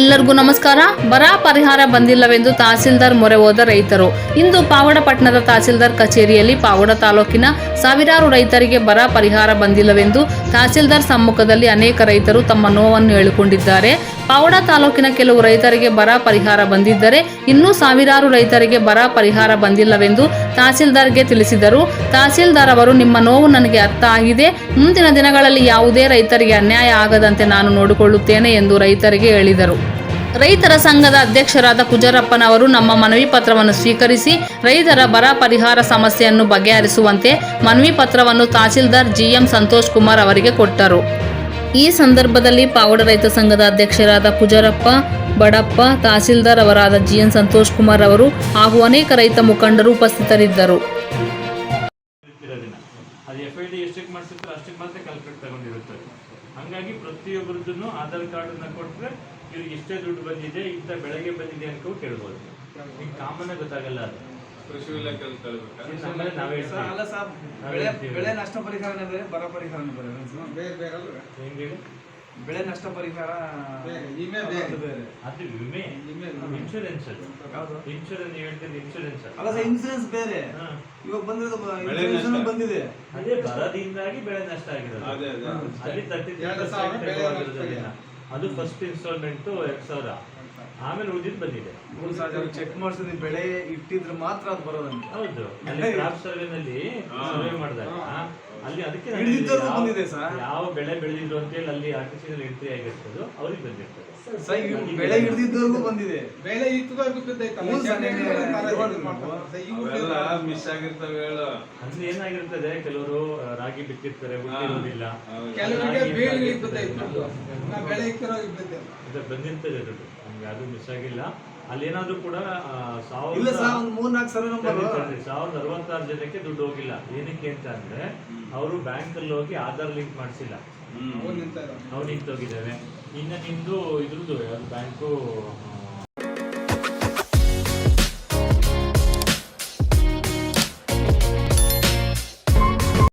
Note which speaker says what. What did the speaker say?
Speaker 1: ಎಲ್ಲರಿಗೂ ನಮಸ್ಕಾರ. ಬರ ಪರಿಹಾರ ಬಂದಿಲ್ಲವೆಂದು ತಹಸೀಲ್ದಾರ್ ಮೊರೆ ಹೋದ ರೈತರು. ಇಂದು ಪಾವಡಪಟ್ಟಣದ ತಹಸೀಲ್ದಾರ್ ಕಚೇರಿಯಲ್ಲಿ ಪಾವಡ ತಾಲೂಕಿನ ಸಾವಿರಾರು ರೈತರಿಗೆ ಬರ ಪರಿಹಾರ ಬಂದಿಲ್ಲವೆಂದು ತಹಸೀಲ್ದಾರ್ ಸಮ್ಮುಖದಲ್ಲಿ ಅನೇಕ ರೈತರು ತಮ್ಮ ನೋವನ್ನು ಹೇಳಿಕೊಂಡಿದ್ದಾರೆ. ಪಾವಡ ತಾಲೂಕಿನ ಕೆಲವು ರೈತರಿಗೆ ಬರ ಪರಿಹಾರ ಬಂದಿದ್ದರೆ ಇನ್ನೂ ಸಾವಿರಾರು ರೈತರಿಗೆ ಬರ ಪರಿಹಾರ ಬಂದಿಲ್ಲವೆಂದು ತಹಸೀಲ್ದಾರ್ಗೆ ತಿಳಿಸಿದರು. ತಹಸೀಲ್ದಾರ್ ಅವರು, ನಿಮ್ಮ ನೋವು ನನಗೆ ಅರ್ಥ ಆಗಿದೆ. ಮುಂದಿನ ದಿನಗಳಲ್ಲಿ ಯಾವುದೇ ರೈತರಿಗೆ ಅನ್ಯಾಯ ಆಗದಂತೆ ನಾನು ನೋಡಿಕೊಳ್ಳುತ್ತೇನೆ ಎಂದು ರೈತರಿಗೆ ಹೇಳಿದರು. ರೈತರ ಸಂಘದ ಅಧ್ಯಕ್ಷರಾದ ಕುಜರಪ್ಪನವರು ನಮ್ಮ ಮನವಿ ಪತ್ರವನ್ನು ಸ್ವೀಕರಿಸಿ ರೈತರ ಬರ ಪರಿಹಾರ ಸಮಸ್ಯೆಯನ್ನು ಬಗೆಹರಿಸುವಂತೆ ಮನವಿ ಪತ್ರವನ್ನು ತಹಸೀಲ್ದಾರ್ ಜಿಎಂ ಸಂತೋಷ್ ಕುಮಾರ್ ಅವರಿಗೆ ಕೊಟ್ಟರು. ಈ ಸಂದರ್ಭದಲ್ಲಿ ಪಾವಡ ರೈತ ಸಂಘದ ಅಧ್ಯಕ್ಷರಾದ ಕುಜರಪ್ಪ, ಬಡಪ್ಪ, ತಹಸೀಲ್ದಾರ್ ಅವರಾದ ಜಿಎನ್ ಸಂತೋಷ್ ಕುಮಾರ್ ಅವರು ಹಾಗೂ ಅನೇಕ ರೈತ ಮುಖಂಡರು ಉಪಸ್ಥಿತರಿದ್ದರು.
Speaker 2: ಅದು ಎಫ್ ಐ ಡಿ ಎಷ್ಟಕ್ಕೆ ಮಾಡಿಸಿರ್ತಾರೆ ಅಷ್ಟಕ್ಕೆ ಮಾತ್ರ ಕ್ಯಾಲ್ಕುಲೇಟ್ ತಗೊಂಡಿರುತ್ತೆ. ಹಂಗಾಗಿ ಪ್ರತಿಯೊಬ್ಬರದ್ದು ಆಧಾರ್ ಕಾರ್ಡನ್ನು ಕೊಟ್ಟರೆ ಇವ್ರಿಗೆ ಇಷ್ಟೇ ದುಡ್ಡು ಬಂದಿದೆ ಇಂಥ ಬೆಳಗ್ಗೆ ಬಂದಿದೆ ಅನ್ಕೊಂಡು ಕೇಳ್ಬೋದು. ಈಗ ಕಾಮನ್ ಗೊತ್ತಾಗಲ್ಲ ಅದು.
Speaker 3: ಕೃಷಿ
Speaker 2: ಇಲಾಖೆ ನಾವೇ
Speaker 4: ಸರ್, ಅಲ್ಲ ಸರ್
Speaker 2: ನಾವೇ
Speaker 4: ಬೆಳೆ ನಷ್ಟ ಪರಿಹಾರನೇ ಬೇರೆ ಬರ ಪರಿಹಾರ ಬೇರೆ
Speaker 3: ಬೇರೆ ಬೇರೆ?
Speaker 4: ಬೆಳೆ ನಷ್ಟ ಪರಿಹಾರ
Speaker 3: ವಿಮೆ ಬೇರೆ.
Speaker 4: ಅದು
Speaker 2: ವಿಮೆ ಇನ್ಶೂರೆನ್ಸ್ ಅದು
Speaker 4: ಯಾವುದು?
Speaker 2: ಇನ್ಶೂರೆನ್ಸ್ ಹೇಳ್ತೀನಿ ಇನ್ಶೂರೆನ್ಸ್
Speaker 4: ಅಲ್ಲ ಸರ್ ಇನ್ಶೂರೆನ್ಸ್ ಬೇರೆ.
Speaker 2: ಹಾ.
Speaker 4: ಇವಾಗ ಬಂದಿರೋದು
Speaker 3: ಇನ್ಶೂರೆನ್ಸ್
Speaker 4: ಬಂದಿದೆ.
Speaker 2: ಅದೇ ಬರದಿಂದಾಗಿ ಬೆಳೆ ನಷ್ಟ ಆಗಿರೋದು.
Speaker 3: ಅದೇ ಅದೇ.
Speaker 2: ಅಲ್ಲಿ ತರ್ಟಿ ಅದು ಫಸ್ಟ್ ಇನ್ಸ್ಟಾಲ್ಮೆಂಟ್ ಎರಡ್ ಸಾವಿರ. ಆಮೇಲೆ ಉಳಿದಿದ್ದು ಬಂದಿದೆ.
Speaker 4: ಮೂರು ಸಾವಿರ ಚೆಕ್ ಮಾಡಿಸಿದ್ರೆ ಬೆಳೆ ಇಟ್ಟಿದ್ರೆ ಮಾತ್ರ ಅದು ಬರೋದಂತೆ.
Speaker 2: ಹೌದು. ಅಲ್ಲಿ ಕ್ರಾಪ್ ಸರ್ವೆನಲ್ಲಿ ಸರ್ವೆ ಮಾಡಿದಾಗ ಅಲ್ಲಿ ಅದಕ್ಕೆ
Speaker 4: ಹಿಡಿದಿದ್ದವ್ರಿಗೂ ಬಂದಿದೆ ಸರ್.
Speaker 2: ಯಾವ ಬೆಳೆ ಬೆಳೆದಿದ್ರು ಅಂತ ಹೇಳಿ ಅಲ್ಲಿ ಆರ್ಟಿಫಿಷಿಯಲ್ ಎಂಟ್ರಿ ಆಗಿರ್ತದೋ ಅವ್ರಿಗೆ ಬಂದಿರ್ತದೆ.
Speaker 4: ಸರ್ ಬೆಳೆ ಹಿಡಿದಿದ್ದವ್ರಿಗೂ ಬಂದಿದೆ.
Speaker 5: ಮಿಸ್ ಆಗಿರ್ತವೆ ಹೇಳು.
Speaker 2: ಅಂದ್ರೆ ಏನಾಗಿರ್ತದೆ ಕೆಲವರು ರಾಗಿ ಬಿತ್ತಿರ್ತಾರೆ ಹುಟ್ಟಿರೋದಿಲ್ಲ.
Speaker 3: ಕೆಲವರಿಗೆ ಬಿದ್ದೈತೆ. ಬೆಳೆ ಇಕ್ಕಿರೋ
Speaker 2: ಇದು ಬಂದಿರ್ತದೆ ಅದು. ಮಿಸ್ ಆಗಿಲ್ಲ. ಅಲ್ಲಿ ಏನಾದ್ರು ಕೂಡ ಸಾವಿರದ
Speaker 4: ಸರ್ ಒಂದ್ ಮೂರ್ ನಾಲ್ಕು ಸಾವಿರ ನಂಬರ್
Speaker 2: ತರ್ಲಿ, ಸಾವಿರದ ಅರವತ್ತಾರು ಜನಕ್ಕೆ ದುಡ್ಡು ಹೋಗಿಲ್ಲ. ಏನಕ್ಕೆ ಅಂತ ಅಂದ್ರೆ ಅವರು ಬ್ಯಾಂಕ್ ಅಲ್ಲಿ ಹೋಗಿ ಆಧಾರ್ ಲಿಂಕ್ ಮಾಡಿಸಿಲ್ಲ. ಅವ್ರು ನಿಂತೋಗಿದ್ದಾವೆ ಇನ್ನು ನಿಮ್ದು ಇದ್ರದ್ದು ಯಾವ್ದು ಬ್ಯಾಂಕು